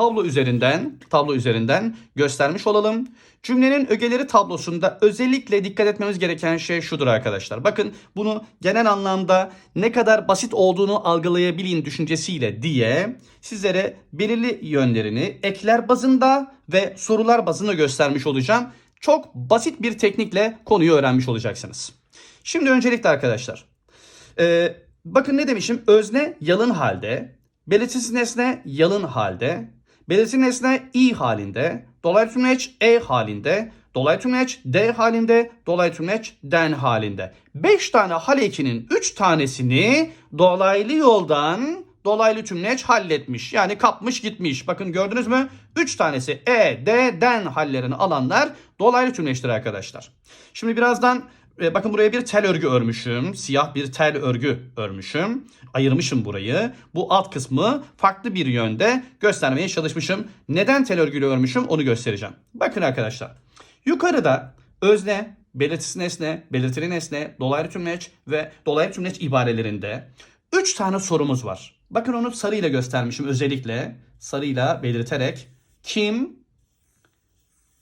tablo üzerinden tablo üzerinden göstermiş olalım. Cümlenin ögeleri tablosunda özellikle dikkat etmemiz gereken şey şudur arkadaşlar. Bakın bunu genel anlamda ne kadar basit olduğunu algılayabilin düşüncesiyle diye sizlere belirli yönlerini ekler bazında ve sorular bazında göstermiş olacağım. Çok basit bir teknikle konuyu öğrenmiş olacaksınız. Şimdi öncelikle arkadaşlar ee, bakın ne demişim? Özne yalın halde, belirtisiz nesne yalın halde, belirtisiz nesne i halinde, dolaylı tümleç e halinde, dolaylı tümleç d halinde, dolaylı tümleç den halinde. 5 tane hal ekinin 3 tanesini dolaylı yoldan dolaylı tümleç halletmiş. Yani kapmış gitmiş. Bakın gördünüz mü? 3 tanesi e, d, den hallerini alanlar dolaylı tümleçtir arkadaşlar. Şimdi birazdan e, bakın buraya bir tel örgü örmüşüm. Siyah bir tel örgü örmüşüm. Ayırmışım burayı. Bu alt kısmı farklı bir yönde göstermeye çalışmışım. Neden tel örgüyle örmüşüm onu göstereceğim. Bakın arkadaşlar. Yukarıda özne, belirtisi nesne, belirtili nesne, dolaylı tümleç ve dolaylı tümleç ibarelerinde 3 tane sorumuz var. Bakın onu sarıyla göstermişim özellikle. Sarıyla belirterek kim,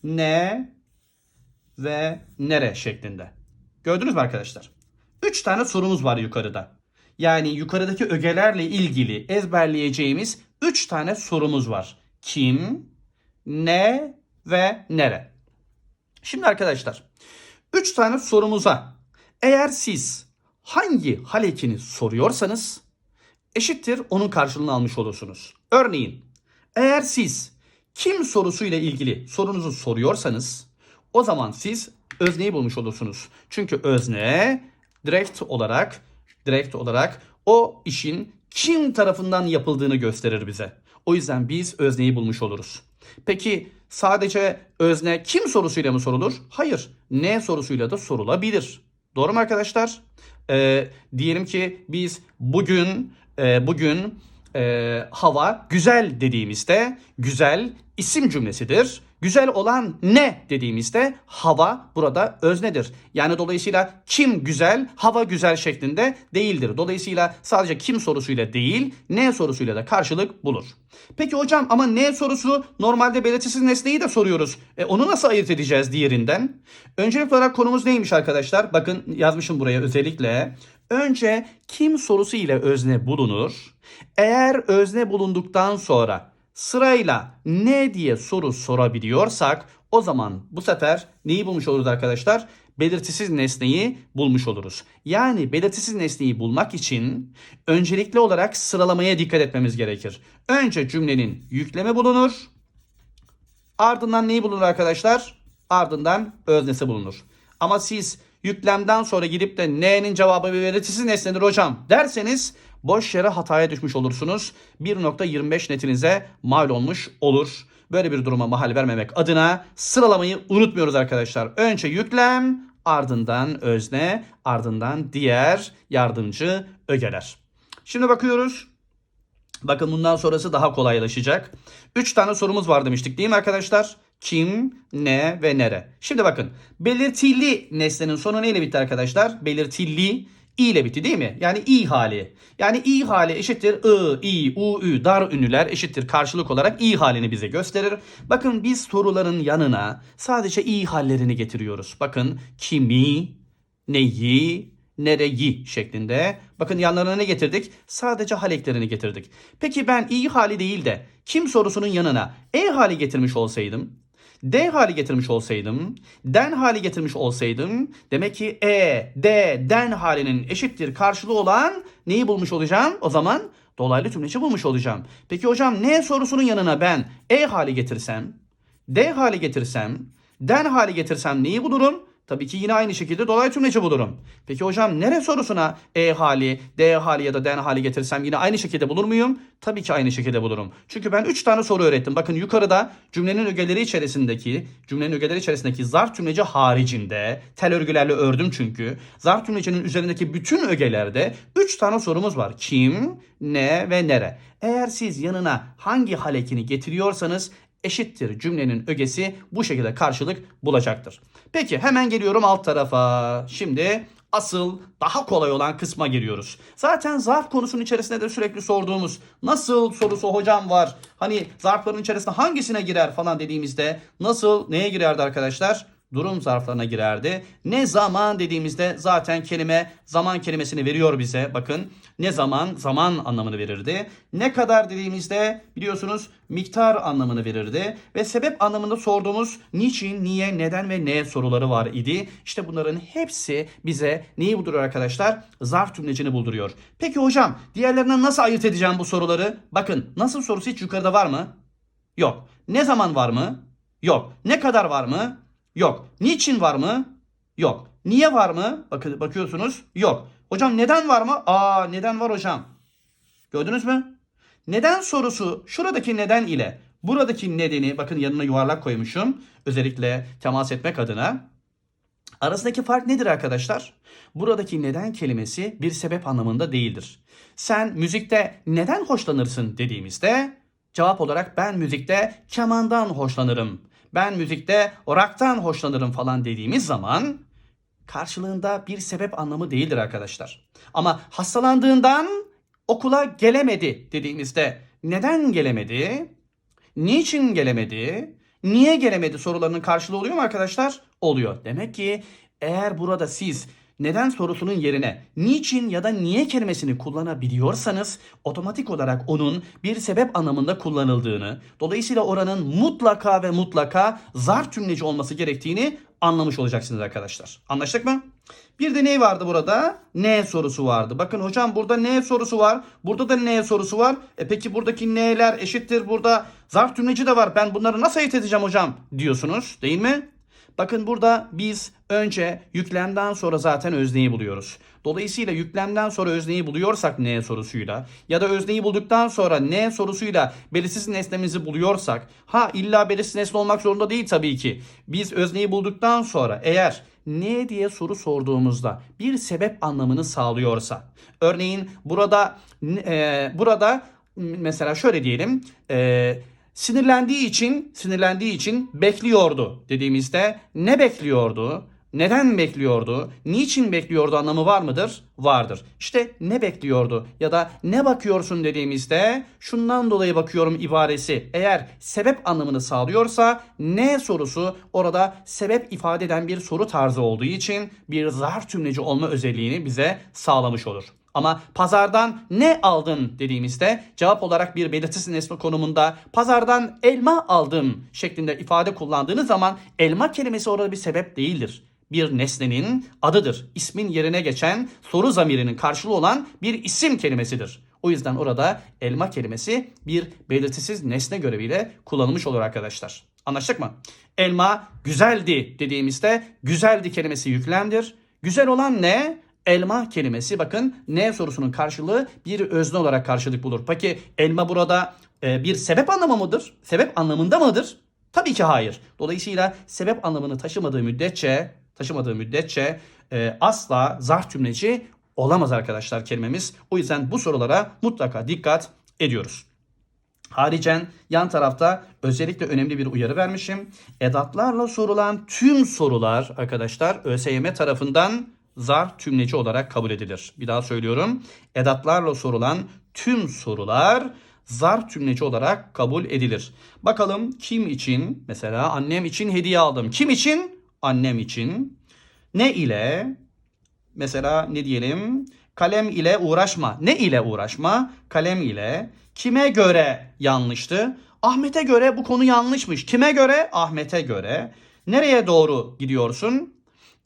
ne ve nere şeklinde. Gördünüz mü arkadaşlar? 3 tane sorumuz var yukarıda. Yani yukarıdaki ögelerle ilgili ezberleyeceğimiz 3 tane sorumuz var. Kim, ne ve nere. Şimdi arkadaşlar 3 tane sorumuza eğer siz hangi hal ekini soruyorsanız eşittir onun karşılığını almış olursunuz. Örneğin eğer siz kim sorusuyla ilgili sorunuzu soruyorsanız o zaman siz özneyi bulmuş olursunuz. Çünkü özne direkt olarak direkt olarak o işin kim tarafından yapıldığını gösterir bize. O yüzden biz özneyi bulmuş oluruz. Peki sadece özne kim sorusuyla mı sorulur? Hayır. Ne sorusuyla da sorulabilir. Doğru mu arkadaşlar? Ee, diyelim ki biz bugün e, bugün e, hava güzel dediğimizde güzel isim cümlesidir. Güzel olan ne dediğimizde hava burada öznedir. Yani dolayısıyla kim güzel, hava güzel şeklinde değildir. Dolayısıyla sadece kim sorusuyla değil, ne sorusuyla da karşılık bulur. Peki hocam ama ne sorusu normalde belirtisiz nesneyi de soruyoruz. E, onu nasıl ayırt edeceğiz diğerinden? Öncelikli olarak konumuz neymiş arkadaşlar? Bakın yazmışım buraya özellikle. Önce kim sorusu ile özne bulunur. Eğer özne bulunduktan sonra sırayla ne diye soru sorabiliyorsak o zaman bu sefer neyi bulmuş oluruz arkadaşlar? Belirtisiz nesneyi bulmuş oluruz. Yani belirtisiz nesneyi bulmak için öncelikli olarak sıralamaya dikkat etmemiz gerekir. Önce cümlenin yükleme bulunur. Ardından neyi bulunur arkadaşlar? Ardından öznesi bulunur. Ama siz yüklemden sonra gidip de n'nin cevabı bir belirtisiz nesnedir hocam derseniz boş yere hataya düşmüş olursunuz. 1.25 netinize mal olmuş olur. Böyle bir duruma mahal vermemek adına sıralamayı unutmuyoruz arkadaşlar. Önce yüklem, ardından özne, ardından diğer yardımcı ögeler. Şimdi bakıyoruz. Bakın bundan sonrası daha kolaylaşacak. 3 tane sorumuz var demiştik değil mi arkadaşlar? Kim, ne ve nere. Şimdi bakın belirtili nesnenin sonu neyle bitti arkadaşlar? Belirtili i ile bitti değil mi? Yani i hali. Yani i hali eşittir i, i, u, ü dar ünlüler eşittir karşılık olarak i halini bize gösterir. Bakın biz soruların yanına sadece i hallerini getiriyoruz. Bakın kimi, neyi, nereyi şeklinde. Bakın yanlarına ne getirdik? Sadece hal eklerini getirdik. Peki ben i hali değil de kim sorusunun yanına e hali getirmiş olsaydım D hali getirmiş olsaydım, den hali getirmiş olsaydım demek ki E, D, den halinin eşittir karşılığı olan neyi bulmuş olacağım? O zaman dolaylı tümleci bulmuş olacağım. Peki hocam ne sorusunun yanına ben E hali getirsem, D hali getirsem, den hali getirsem neyi bulurum? Tabii ki yine aynı şekilde dolaylı tümleci bulurum. Peki hocam nere sorusuna E hali, D hali ya da den hali getirsem yine aynı şekilde bulur muyum? Tabii ki aynı şekilde bulurum. Çünkü ben 3 tane soru öğrettim. Bakın yukarıda cümlenin ögeleri içerisindeki, cümlenin ögeleri içerisindeki zarf tümleci haricinde tel örgülerle ördüm çünkü. Zarf tümlecinin üzerindeki bütün ögelerde 3 tane sorumuz var. Kim, ne ve nere. Eğer siz yanına hangi hal ekini getiriyorsanız eşittir cümlenin ögesi bu şekilde karşılık bulacaktır. Peki hemen geliyorum alt tarafa. Şimdi asıl daha kolay olan kısma giriyoruz. Zaten zarf konusunun içerisinde de sürekli sorduğumuz nasıl sorusu hocam var. Hani zarfların içerisinde hangisine girer falan dediğimizde nasıl neye girerdi arkadaşlar? Durum zarflarına girerdi. Ne zaman dediğimizde zaten kelime zaman kelimesini veriyor bize. Bakın ne zaman zaman anlamını verirdi. Ne kadar dediğimizde biliyorsunuz miktar anlamını verirdi. Ve sebep anlamında sorduğumuz niçin, niye, neden ve ne soruları var idi. İşte bunların hepsi bize neyi bulduruyor arkadaşlar? Zarf tümlecini bulduruyor. Peki hocam diğerlerinden nasıl ayırt edeceğim bu soruları? Bakın nasıl sorusu hiç yukarıda var mı? Yok. Ne zaman var mı? Yok. Ne kadar var mı? Yok. Niçin var mı? Yok. Niye var mı? Bakın bakıyorsunuz. Yok. Hocam neden var mı? Aa neden var hocam? Gördünüz mü? Neden sorusu şuradaki neden ile buradaki nedeni bakın yanına yuvarlak koymuşum. Özellikle temas etmek adına. Arasındaki fark nedir arkadaşlar? Buradaki neden kelimesi bir sebep anlamında değildir. Sen müzikte neden hoşlanırsın dediğimizde cevap olarak ben müzikte kemandan hoşlanırım. Ben müzikte rock'tan hoşlanırım falan dediğimiz zaman karşılığında bir sebep anlamı değildir arkadaşlar. Ama hastalandığından okula gelemedi dediğimizde neden gelemedi? Niçin gelemedi? Niye gelemedi sorularının karşılığı oluyor mu arkadaşlar? Oluyor. Demek ki eğer burada siz neden sorusunun yerine niçin ya da niye kelimesini kullanabiliyorsanız otomatik olarak onun bir sebep anlamında kullanıldığını, dolayısıyla oranın mutlaka ve mutlaka zar tümleci olması gerektiğini anlamış olacaksınız arkadaşlar. Anlaştık mı? Bir de ne vardı burada? Ne sorusu vardı. Bakın hocam burada ne sorusu var. Burada da ne sorusu var. E peki buradaki ne'ler eşittir. Burada zarf tümleci de var. Ben bunları nasıl ayırt edeceğim hocam diyorsunuz değil mi? Bakın burada biz önce yüklemden sonra zaten özneyi buluyoruz. Dolayısıyla yüklemden sonra özneyi buluyorsak ne sorusuyla ya da özneyi bulduktan sonra ne sorusuyla belirsiz nesnemizi buluyorsak ha illa belirsiz nesne olmak zorunda değil tabii ki. Biz özneyi bulduktan sonra eğer ne diye soru sorduğumuzda bir sebep anlamını sağlıyorsa örneğin burada e, burada mesela şöyle diyelim eee Sinirlendiği için, sinirlendiği için bekliyordu dediğimizde ne bekliyordu? Neden bekliyordu? Niçin bekliyordu anlamı var mıdır? Vardır. İşte ne bekliyordu ya da ne bakıyorsun dediğimizde şundan dolayı bakıyorum ibaresi eğer sebep anlamını sağlıyorsa ne sorusu orada sebep ifade eden bir soru tarzı olduğu için bir zarf tümleci olma özelliğini bize sağlamış olur. Ama pazardan ne aldın dediğimizde cevap olarak bir belirtisiz nesne konumunda pazardan elma aldım şeklinde ifade kullandığınız zaman elma kelimesi orada bir sebep değildir. Bir nesnenin adıdır. İsmin yerine geçen soru zamirinin karşılığı olan bir isim kelimesidir. O yüzden orada elma kelimesi bir belirtisiz nesne göreviyle kullanılmış olur arkadaşlar. Anlaştık mı? Elma güzeldi dediğimizde güzeldi kelimesi yüklemdir. Güzel olan ne? Elma kelimesi bakın ne sorusunun karşılığı bir özne olarak karşılık bulur. Peki elma burada e, bir sebep anlamı mıdır? Sebep anlamında mıdır? Tabii ki hayır. Dolayısıyla sebep anlamını taşımadığı müddetçe taşımadığı müddetçe e, asla zarf cümleci olamaz arkadaşlar kelimemiz. O yüzden bu sorulara mutlaka dikkat ediyoruz. Haricen yan tarafta özellikle önemli bir uyarı vermişim. Edatlarla sorulan tüm sorular arkadaşlar ÖSYM tarafından zar tümleci olarak kabul edilir. Bir daha söylüyorum. Edatlarla sorulan tüm sorular zar tümleci olarak kabul edilir. Bakalım kim için? Mesela annem için hediye aldım. Kim için? Annem için. Ne ile? Mesela ne diyelim? Kalem ile uğraşma. Ne ile uğraşma? Kalem ile. Kime göre yanlıştı? Ahmet'e göre bu konu yanlışmış. Kime göre? Ahmet'e göre. Nereye doğru gidiyorsun?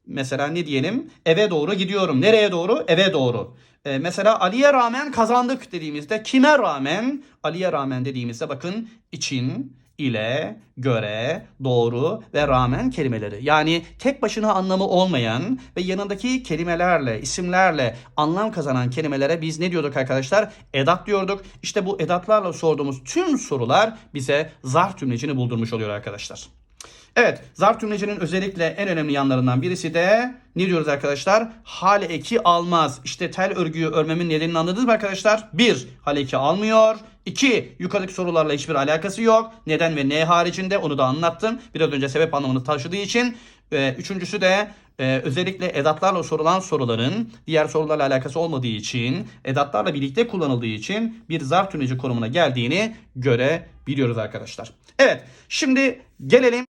Mesela ne diyelim? Eve doğru gidiyorum. Nereye doğru? Eve doğru. Ee, mesela Ali'ye rağmen kazandık dediğimizde kime rağmen? Ali'ye rağmen dediğimizde bakın için, ile, göre, doğru ve rağmen kelimeleri. Yani tek başına anlamı olmayan ve yanındaki kelimelerle, isimlerle anlam kazanan kelimelere biz ne diyorduk arkadaşlar? Edat diyorduk. İşte bu edatlarla sorduğumuz tüm sorular bize zarf cümlecini buldurmuş oluyor arkadaşlar. Evet, zarf cümlecinin özellikle en önemli yanlarından birisi de ne diyoruz arkadaşlar? Hal eki almaz. İşte tel örgüyü örmemin nedenini anladınız mı arkadaşlar? 1. Hal eki almıyor. 2. Yukarıdaki sorularla hiçbir alakası yok. Neden ve ne haricinde onu da anlattım. Biraz önce sebep anlamını taşıdığı için. Ve üçüncüsü de e, özellikle edatlarla sorulan soruların diğer sorularla alakası olmadığı için, edatlarla birlikte kullanıldığı için bir zarf tümleci konumuna geldiğini görebiliyoruz arkadaşlar. Evet, şimdi gelelim